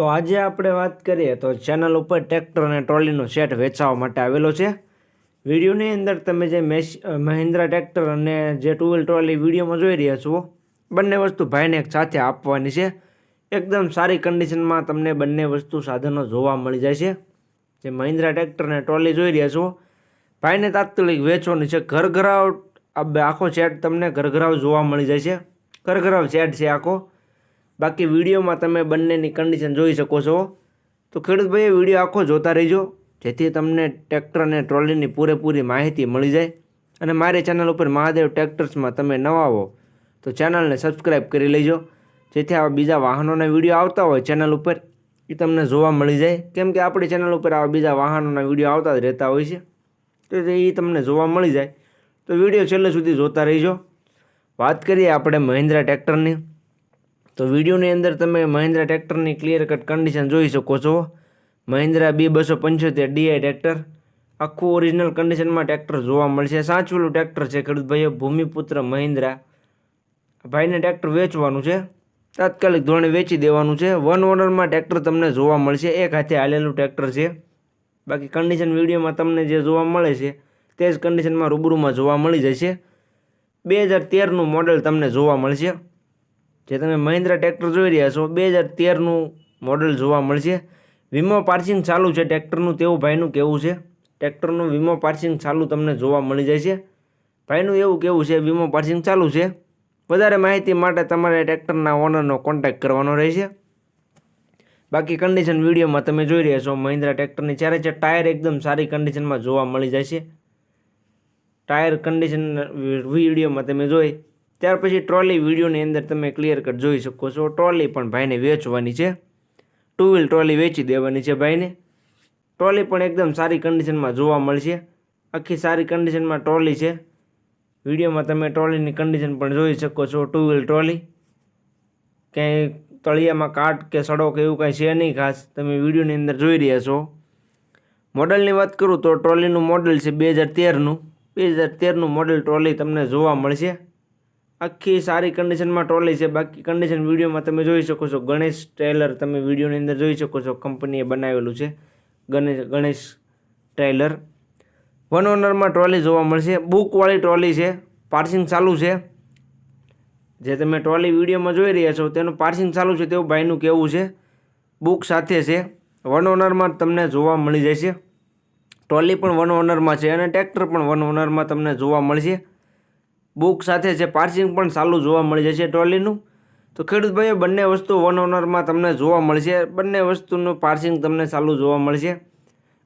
તો આજે આપણે વાત કરીએ તો ચેનલ ઉપર ટ્રેક્ટર અને ટ્રોલીનો સેટ વેચાવા માટે આવેલો છે. વિડીયોની અંદર તમે જે મેશ મહિન્દ્રા ટ્રેક્ટર અને જે ટુ વ્હીલ ટ્રોલી વિડીયોમાં જોઈ રહ્યા છો, બંને વસ્તુ ભાઈને એક સાથે આપવાની છે. એકદમ સારી કન્ડિશનમાં તમને બંને વસ્તુ સાધનો જોવા મળી જાય છે. જે મહિન્દ્રા ટ્રેક્ટર અને ટ્રોલી જોઈ રહ્યા છો, ભાઈને તાત્કાલિક વેચવાની છે. ઘરઘરાવ આખો સેટ તમને ઘરઘરાવ જોવા મળી જાય છે. ઘરઘરાવ સેટ છે આખો. બાકી વિડીયોમાં તમે બંનેની કન્ડિશન જોઈ શકો છો. તો ખેડૂત ભાઈ વીડિયો આખો જોતા રહેજો, જેથી તમને ટ્રેક્ટર અને ટ્રોલીની પૂરેપૂરી માહિતી મળી જાય. અને મારી ચેનલ ઉપર મહાદેવ ટ્રેક્ટર્સમાં તમે નવા હો, તો ચેનલને સબસ્ક્રાઈબ કરી લેજો. જેથી આવા બીજા વાહનોના વીડિયો આવતા હોય ચેનલ ઉપર એ તમને જોવા મળી જાય. કેમ કે આપણી ચેનલ ઉપર આવા બીજા વાહનોના વીડિયો આવતા જ રહેતા હોય છે. તો એ તમને જોવા મળી જાય. તો વીડિયો છેલ્લે સુધી જોતા રહીજો. વાત કરીએ આપણે મહિન્દ્રા ટ્રેક્ટરની તો વિડીયોની અંદર તમે મહિન્દ્રા ટ્રેક્ટરની ક્લિયર કટ કન્ડિશન જોઈ શકો છો. મહિન્દ્રા બી બસો પંચોતેર ડીઆઈ ટ્રેક્ટર. આખું ઓરિજિનલ કન્ડિશનમાં ટ્રેક્ટર જોવા મળશે. સાચવેલું ટ્રેક્ટર છે ખેડૂત ભાઈઓ, ભૂમિપુત્ર મહિન્દ્રા. ભાઈને ટ્રેક્ટર વેચવાનું છે. તાત્કાલિક ધોરણે વેચી દેવાનું છે. વન ઓનરમાં ટ્રેક્ટર તમને જોવા મળશે. એક હાથે હાલેલું ટ્રેક્ટર છે. બાકી કન્ડિશન વિડીયોમાં તમને જે જોવા મળે છે, તે જ કન્ડિશનમાં રૂબરૂમાં જોવા મળી જશે. બે હજાર તેરનું મોડેલ તમને જોવા મળશે. જે તમે મહિન્દ્રા ટ્રેક્ટર જોઈ રહ્યા છો, બે હજાર તેરનું મોડલ જોવા મળશે. વીમો પાર્સિંગ ચાલુ છે ટ્રેક્ટરનું, તેવું ભાઈનું કેવું છે? ટ્રેક્ટરનું વીમો પાર્સિંગ ચાલુ તમને જોવા મળી જાય છે. ભાઈનું એવું કેવું છે, વીમો પાર્સિંગ ચાલુ છે? વધારે માહિતી માટે તમારે ટ્રેક્ટરના ઓનરનો કોન્ટેક્ટ કરવાનો રહેશે. બાકી કન્ડિશન વિડીયોમાં તમે જોઈ રહ્યા છો, મહિન્દ્રા ટ્રેક્ટરની ચારે ચાર ટાયર એકદમ સારી કન્ડિશનમાં જોવા મળી જાય છે. ટાયર કન્ડિશન વિડીયોમાં તમે જોઈ ત્યાર પછી ટ્રોલી વિડીયોની અંદર તમે ક્લિયર કટ જોઈ શકો છો. ટ્રોલી પણ ભાઈને વેચવાની છે. ટુ વ્હીલ ટ્રોલી વેચી દેવાની છે ભાઈને. ટ્રોલી પણ એકદમ સારી કન્ડિશનમાં જોવા મળશે. આખી સારી કન્ડિશનમાં ટ્રોલી છે. વિડીયોમાં તમે ટ્રોલીની કન્ડિશન પણ જોઈ શકો છો. ટુ વ્હીલ ટ્રોલી ક્યાંય તળિયામાં કાટ કે સડો કે એવું કાંઈ છે નહીં ખાસ. તમે વિડીયોની અંદર જોઈ રહ્યા છો. મોડલની વાત કરું તો ટ્રોલીનું મોડલ છે બે હજાર તેરનું. બે હજાર તેરનું મોડલ ટ્રોલી તમને જોવા મળશે. આખી સારી કન્ડિશનમાં ટ્રોલી છે. બાકી કન્ડિશન વિડીયોમાં તમે જોઈ શકો છો. ગણેશ ટ્રેલર તમે વિડીયોની અંદર જોઈ શકો છો. કંપનીએ બનાવેલું છે. ગણેશ ગણેશ ટ્રેલર વન ઓનરમાં ટ્રોલી જોવા મળશે. બુકવાળી ટ્રોલી છે. પાર્સિંગ ચાલુ છે. જે તમે ટ્રોલી વિડીયોમાં જોઈ રહ્યા છો, તેનું પાર્સિંગ ચાલુ છે. તેવું ભાઈનું કહેવું છે. બુક સાથે છે. વન ઓનરમાં તમને જોવા મળી જશે. ટ્રોલી પણ વન ઓનરમાં છે અને ટ્રેક્ટર પણ વન ઓનરમાં તમને જોવા મળશે. બુક સાથે છે પાર્સિંગ પણ સારું જોવા મળી જશે ટ્રોલીનું. તો ખેડૂત ભાઈઓ, બંને વસ્તુ વન ઓનરમાં તમને જોવા મળશે. બંને વસ્તુનું પાર્સિંગ તમને સારું જોવા મળશે.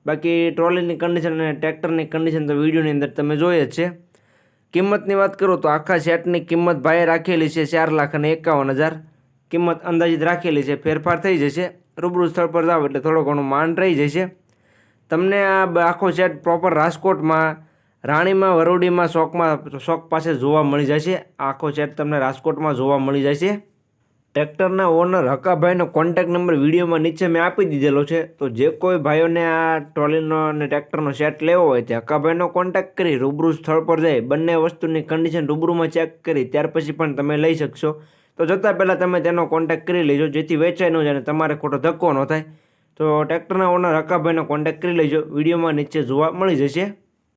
બાકી ટ્રોલીની કન્ડિશન અને ટ્રેક્ટરની કન્ડિશન તો વિડીયોની અંદર તમે જોઈએ જ છે. કિંમતની વાત કરું તો આખા સેટની કિંમત ભાઈએ રાખેલી છે ચાર લાખ અને એકાવન હજાર. કિંમત અંદાજિત રાખેલી છે, ફેરફાર થઈ જશે. રૂબરૂ સ્થળ પર જાઓ એટલે થોડો ઘણો માંડ રહી જશે. તમને આ આખો સેટ પ્રોપર રાજકોટમાં રાણીમાં, વરોડીમાં શોકમાં, શોક પાસે જોવા મળી જાય છે. આખો સેટ તમને રાજકોટમાં જોવા મળી જાય છે. ટ્રેક્ટરના ઓનર હકાભાઈનો કોન્ટેક્ટ નંબર વિડીયોમાં નીચે મેં આપી દીધેલો છે. તો જે કોઈ ભાઈઓને આ ટ્રોલીનો અને ટ્રેક્ટરનો સેટ લેવો હોય તે હકાભાઈનો કોન્ટેક્ટ કરી રૂબરૂ સ્થળ પર જઈ બંને વસ્તુની કન્ડિશન રૂબરૂમાં ચેક કરી, ત્યાર પછી પણ તમે લઈ શકશો. તો જતાં પહેલાં તમે તેનો કોન્ટેક્ટ કરી લેજો, જેથી વેચાઈ ન જાય અને તમારે ખોટો ધક્કો ન થાય. તો ટ્રેક્ટરના ઓનર હકાભાઈનો કોન્ટેક્ટ કરી લેજો. વિડીયોમાં નીચે જોવા મળી જશે.